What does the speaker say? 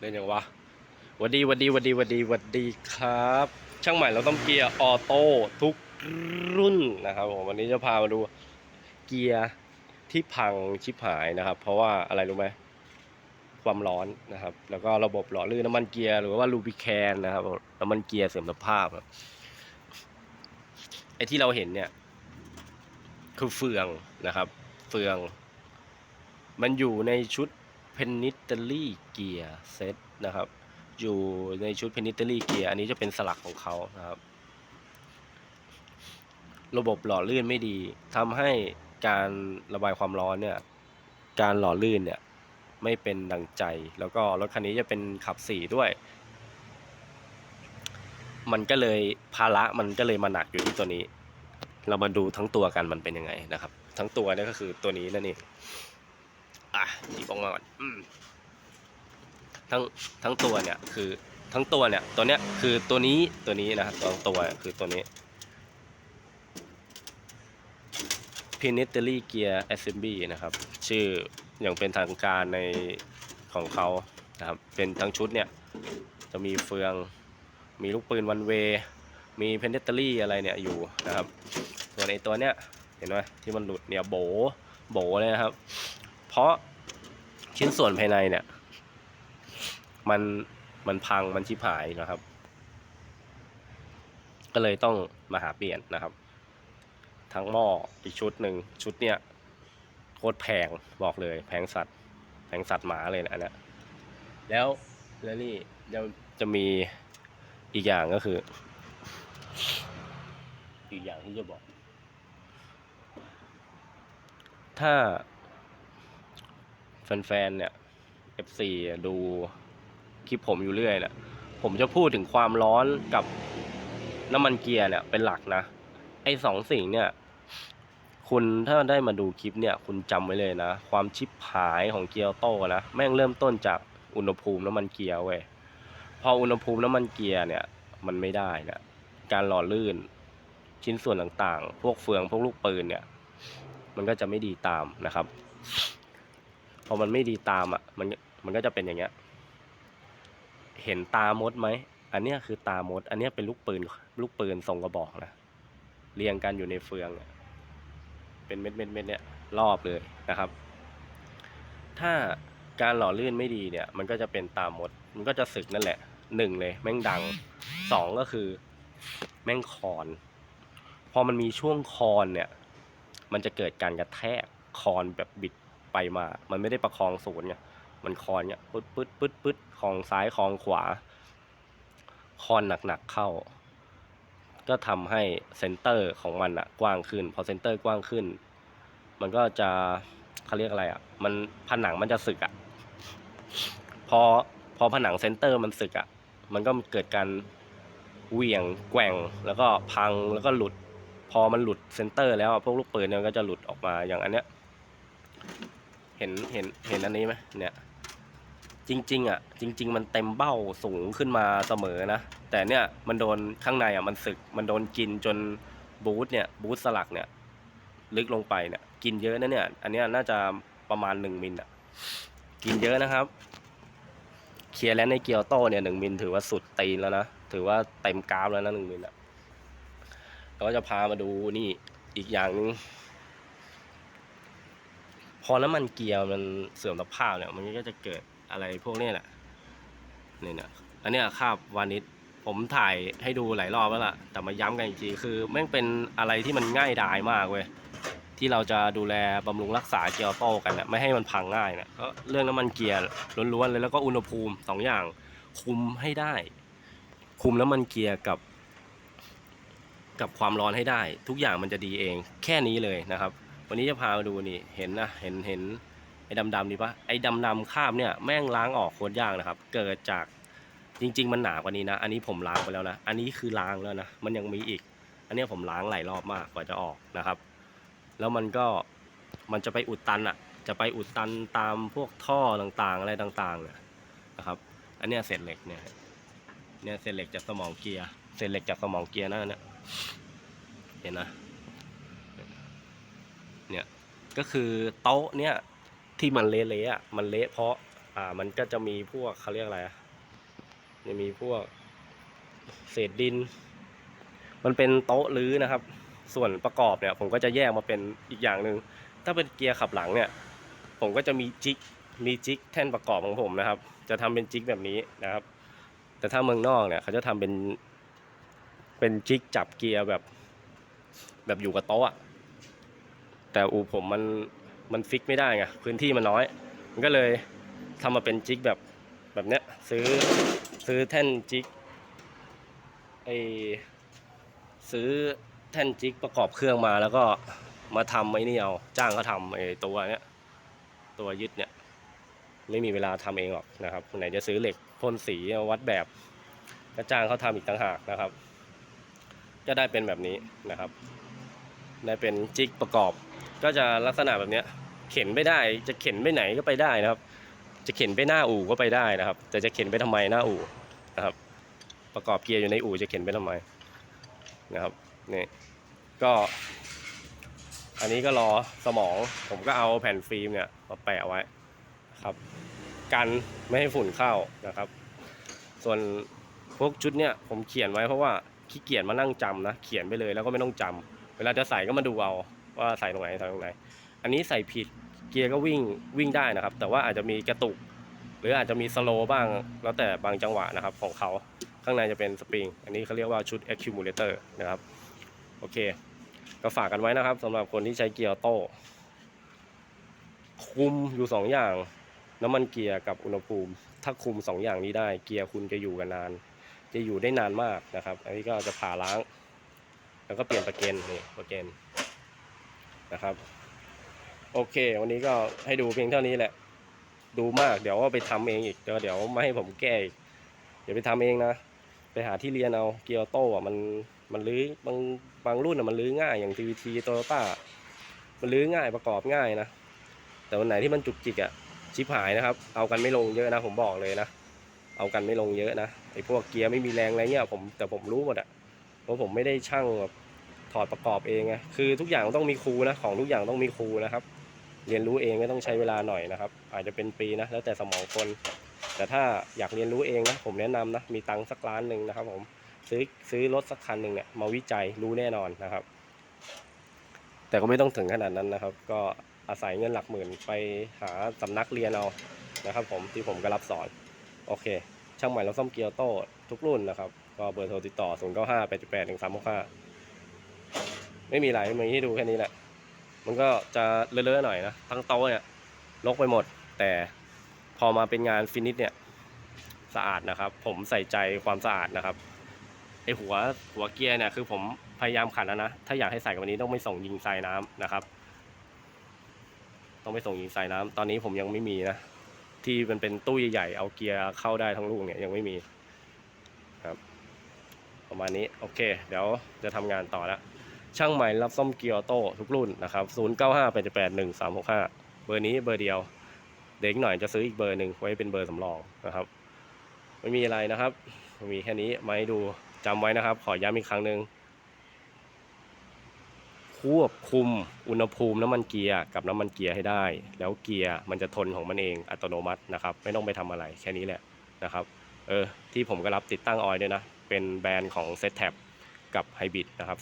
เล่นยังวะหวัดดีหวัดดีหวัดดีหวัดดีหวัดดีครับ ช่างใหม่เราต้องเกียร์ออโต้ทุกรุ่นนะครับผมวันนี้จะพามาดูเกียร์ที่พังชิบหายนะครับ เพราะว่าอะไรรู้ไหมความร้อนนะครับ แล้วก็ระบบหล่อลื่นน้ำมันเกียร์หรือว่าลูบิแคนนะครับน้ำมันเกียร์เสื่อมสภาพครับไอ้ที่เราเห็นเนี่ยคือเฟืองนะครับ เฟือง มันอยู่ในชุด เพนนิตเตอรี่เกียร์เซตนะครับ อยู่ในชุดเพนนิตเตอรี่เกียร์อันนี้จะเป็นสลักของเขานะครับ ระบบหล่อลื่นไม่ดีทำให้การระบายความร้อนเนี่ย การหล่อลื่นเนี่ยไม่เป็นดังใจ แล้วก็รถคันนี้จะเป็นขับสี่ด้วย มันก็เลยภาระมันก็เลยมาหนักอยู่ที่ตัวนี้ เรามาดูทั้งตัวกันมันเป็นยังไงนะครับ ทั้งตัวนี่ก็คือตัวนี้นั่นเอง อะหยิบออกมาก่อนทั้งทั้งตัวเนี่ยคือทั้งตัวเนี่ย ตัวเนี้ยคือตัวนี้ตัวนี้นะครับตัวตัวคือตัวนี้ p i n e t e r y Gear Assembly นะครับ ชื่ออย่างเป็นทางการในของเขานะครับ เป็นทั้งชุดเนี่ย จะมีเฟือง มีลูกปืนวันเว มีเพนเนตเตอรี่อะไรเนี่ยอยู่นะครับ ส่วนไอตัวเนี้ย เห็นไหมที่มันหลุดเนี่ยโบ โบเลยนะครับ ราะชิ้นส่วนภายในเนี่ย มันมันพังมันชิบหายนะครับ ก็เลยต้องมาหาเปลี่ยนนะครับ ทั้งหม้ออีกชุดหนึ่งชุดเนี้ยโคตรแพงบอกเลย แพงสัตว์แพงสัตว์หมาเลยนะอันเนี้ยแล้วแล้วนี่จะจะมีอีกอย่างก็คือ อีกอย่างที่จะบอก ถ้า แฟนๆเนี่ย F4 ดูคลิปผมอยู่เรื่อยเนี่ยผมจะพูดถึงความร้อนกับน้ำมันเกียร์เนี่ยเป็นหลักนะ ไอ้สองสิ่งเนี่ยคุณถ้าได้มาดูคลิปเนี่ย คุณจำไว้เลยนะ ความชิบหายของเกียร์โต้นะ แม่งเริ่มต้นจากอุณหภูมิน้ำมันเกียร์เว้ยพออุณหภูมิน้ำมันเกียร์เนี่ย มันไม่ได้เนี่ยการหล่อลื่นชิ้นส่วนต่างๆ พวกเฟืองพวกลูกปืนเนี่ย มันก็จะไม่ดีตามนะครับ พอมันไม่ดีตามอะ มันมันก็จะเป็นอย่างเงี้ย เห็นตามดไหม อันเนี้ยคือตามด อันเนี้ยเป็นลูกปืน ลูกปืนทรงกระบอกนะ เรียงกันอยู่ในเฟืองเป็นเม็ดเม็ดเม็ดเนี่ยรอบเลยนะครับ ถ้าการหล่อลื่นไม่ดีเนี่ย มันก็จะเป็นตามมดมันก็จะสึกนั่นแหละหนึ่งเลยแม่งดังสองก็คือ แม่งคอน พอมันมีช่วงคอนเนี่ย มันจะเกิดการกระแทกคอนแบบบิด ไปมา มันไม่ได้ประคองศูนย์ไงมันคอนเนี่ยปึ๊ดปึ๊ดปึ๊ดปึ๊ดคองซ้ายคองขวา คอนหนักๆเข้า ก็ทำให้เซนเตอร์ของมันอะกว้างขึ้น พอเซนเตอร์กว้างขึ้น มันก็จะเขาเรียกอะไรอะมันผนังมันจะสึกอะพอพอผนังเซนเตอร์มันสึกอะมันก็เกิดการเหวี่ยงแกว่งแล้วก็พังแล้วก็หลุด พอมันหลุดเซนเตอร์แล้วอะพวกลูกปืนเนี่ยก็จะหลุดออกมาอย่างอันเนี้ย เห็นเห็นเห็นอันนี้ไหมเนี่ย จริง ๆ อะ จริง ๆ มันเต็มเบ้าสูงขึ้นมาเสมอนะ แต่เนี่ยมันโดนข้างในอะมันสึกมันโดนกินจนบูทเนี่ยบูทสลักเนี่ย ลึกลงไปเนี่ย กินเยอะนะเนี่ย อันเนี้ยน่าจะประมาณหนึ่งมิลอะ กินเยอะนะครับ เคลียร์แล้วในเกียวโตเนี่ยหนึ่งมิลถือว่าสุดตีนแล้วนะ ถือว่าเต็มกราฟแล้วนะหนึ่งมิลอะเราก็จะพามาดูนี่อีกอย่างนึง อน้ำมันเกียร์มันเสื่อมสภาพเนี่ยมันก็จะเกิดอะไรพวกนี้แหละนี่เนี่ยอันนี้คราบวานิชผมถ่ายให้ดูหลายรอบแล้วล่ะ แต่มาย้ำกันอีกทีคือแม่งเป็นอะไรที่มันง่ายดายมากเว้ยที่เราจะดูแลบำรุงรักษาเกียร์โต้กันนี่ยไม่ให้มันพังง่ายเนี่ยก็เรื่องน้ำมันเกียร์ล้วนๆเลยแล้วก็อุณหภูมิสองอย่าง คุมให้ได้ คุมน้ำมันเกียร์กับ กับความร้อนให้ได้ ทุกอย่างมันจะดีเอง แค่นี้เลยนะครับ วันนี้จะพามาดูนี่เห็นนะเห็นเห็นไอ้ดำๆนี่ปะไอ้ดำๆคราบเนี่ยแม่งล้างออกโคตรยากนะครับ เกิดจากจริง ๆ มันหนากว่านี้นะ อันนี้ผมล้างไปแล้วนะ อันนี้คือล้างแล้วนะมันยังมีอีก อันนี้ผมล้างหลายรอบมากกว่าจะออกนะครับ แล้วมันก็มันจะไปอุดตันอะจะไปอุดตันตามพวกท่อต่างๆอะไรต่างๆนะครับ อันเนี้ยเศษเหล็กเนี่ยเนี่ยเศษเหล็กจากสมองเกียร์เศษเหล็กจากสมองเกียร์นั่นเนี่ยเห็นนะ ก็คือโต๊ะเนี่ยที่มันเละๆอะมันเละเพราะอ่ามันก็จะมีพวกเขาเรียกอะไรอะจะมีพวกเศษดิน มันเป็นโต๊ะรื้อนะครับ ส่วนประกอบเนี่ย ผมก็จะแยกมาเป็นอีกอย่างหนึ่งถ้าเป็นเกียร์ขับหลังเนี่ย ผมก็จะมีจิกมีจิกแท่นประกอบของผมนะครับ จะทำเป็นจิกแบบนี้นะครับ แต่ถ้าเมืองนอกเนี่ยเขาจะทำเป็นเป็นจิกจับเกียร์แบบ แบบอยู่กับโต๊ะ แต่อูผมมันมันฟิกไม่ได้ไงพื้นที่มันน้อย มันก็เลยทำมาเป็นจิกแบบแบบเนี้ยซื้อซื้อแท่นจิกไอซื้อแท่นจิกประกอบเครื่องมาแล้วก็มาทำไอ้นี่เอาจ้างเขาทำไอ้ตัวเนี้ยตัวยึดเนี่ยไม่มีเวลาทำเองหรอกนะครับไหนจะซื้อเหล็กพ่นสีวัดแบบก็จ้างเขาทำอีกต่างหากนะครับก็ได้เป็นแบบนี้นะครับ ได้เป็นจิกประกอบ ก็จะลักษณะแบบเนี้ยเข็นไม่ได้จะเข็นไปไหนก็ไปได้นะครับ จะเข็นไปหน้าอู่ก็ไปได้นะครับ แต่จะเข็นไปทำไมหน้าอู่นะครับ ประกอบเกียร์อยู่ในอู่จะเข็นไปทำไมนะครับนี่ก็อันนี้ก็รอสมองผมก็เอาแผ่นฟิล์มเนี่ยมาแปะไว้ครับ กันไม่ให้ฝุ่นเข้านะครับ ส่วนพวกชุดเนี่ยผมเขียนไว้เพราะว่าขี้เกียจมานั่งจำนะเขียนไปเลยแล้วก็ไม่ต้องจำเวลาจะใส่ก็มาดูเอา ว่าใส่ตรงไหนใส่ตรงไหน อันนี้ใส่ผิดเกียร์ก็วิ่งวิ่งได้นะครับ แต่ว่าอาจจะมีกระตุก หรืออาจจะมีสโลว์บ้าง แล้วแต่บางจังหวะนะครับของเขาข้างในจะเป็นสปริง อันนี้เขาเรียกว่าชุด accumulator นะครับ โอเค ก็ฝากกันไว้นะครับสำหรับคนที่ใช้เกียร์โต้คุมอยู่สองอย่าง น้ำมันเกียร์กับอุณหภูมิ ถ้าคุมสองอย่างนี้ได้ เกียร์คุณจะอยู่กันนาน จะอยู่ได้นานมากนะครับ อันนี้ก็จะผ่าล้าง แล้วก็เปลี่ยนประเกนนี่ประเกน นะครับ โอเค วันนี้ก็ให้ดูเพียงเท่านี้แหละ ดูมากเดี๋ยวว่าไปทำเองอีกเดี๋ยวเดี๋ยวไม่ให้ผมแก้อีกเดี๋ยวไปทำเองนะไปหาที่เรียนเอาเกียร์โต้อะมันมันลื้อบางบางรุ่นอะมันลื้อง่ายอย่าง TVT โตโยต้ามันลื้อง่ายประกอบง่ายนะ แต่วันไหนที่มันจุกจิกอะชิบหายนะครับ เอากันไม่ลงเยอะนะ ผมบอกเลยนะ เอากันไม่ลงเยอะนะไอ้พวกเกียร์ไม่มีแรงอะไรเงี้ยผมแต่ผมรู้หมดอะเพราะผมไม่ได้ช่างแบบ ถอดประกอบเองไงคือทุกอย่างต้องมีครูนะของทุกอย่างต้องมีครูนะครับ เรียนรู้เองก็ต้องใช้เวลาหน่อยนะครับ อาจจะเป็นปีนะแล้วแต่สมองคน แต่ถ้าอยากเรียนรู้เองนะผมแนะนำนะมีตังค์สักล้านหนึ่งนะครับ ผมซื้อซื้อรถสักคันหนึ่งเนี่ยมาวิจัยรู้แน่นอนนะครับ แต่ก็ไม่ต้องถึงขนาดนั้นนะครับ ก็อาศัยเงินหลักหมื่นไปหาสำนักเรียนเอานะครับ ผมที่ผมก็รับสอนโอเค ช่างใหม่เราซ่อมเกียร์โต้ทุกรุ่นนะครับ ก็เบอร์โทรติดต่อ 0 9 5 8 8 1 3 6 5 ไม่มีอะไรมีให้ดูแค่นี้แหละ มันก็จะเลอะๆหน่อยนะ ทั้งโต๊ะเนี่ยลกไปหมด แต่พอมาเป็นงานฟินิชเนี่ยสะอาดนะครับ ผมใส่ใจความสะอาดนะครับไอหัวหัวเกียร์เนี่ยคือผมพยายามขัดแล้วนะ ถ้าอยากให้ใส่กับวันนี้ต้องไม่ส่งยิงใส่น้ำนะครับ ต้องไปส่งยิงใส่น้ำตอนนี้ผมยังไม่มีนะ ที่มันเป็นตู้ใหญ่ๆเอาเกียร์เข้าได้ทั้งลูกเนี่ยยังไม่มีครับ ประมาณนี้โอเค เดี๋ยวจะทำงานต่อแล้ว ช่างใหม่รับซ่อมเกียร์ออโต้ทุกรุ่นนะครับ 0 9 5 8 8 1 3 6 5 เบอร์นี้เบอร์เดียว เด็กหน่อยจะซื้ออีกเบอร์หนึ่งไว้เป็นเบอร์สำรองนะครับ ไม่มีอะไรนะครับ มีแค่นี้มาให้ดูจำไว้นะครับ ขอย้ำอีกครั้งหนึ่งควบคุมอุณหภูมิน้ำมันเกียร์กับน้ำมันเกียร์ให้ได้ แล้วเกียร์มันจะทนของมันเองอัตโนมัตินะครับ ไม่ต้องไปทำอะไรแค่นี้แหละนะครับ เออที่ผมก็รับติดตั้งออยด้วยนะ เป็นแบรนด์ของ z t a p กับ Hybrid นะครับ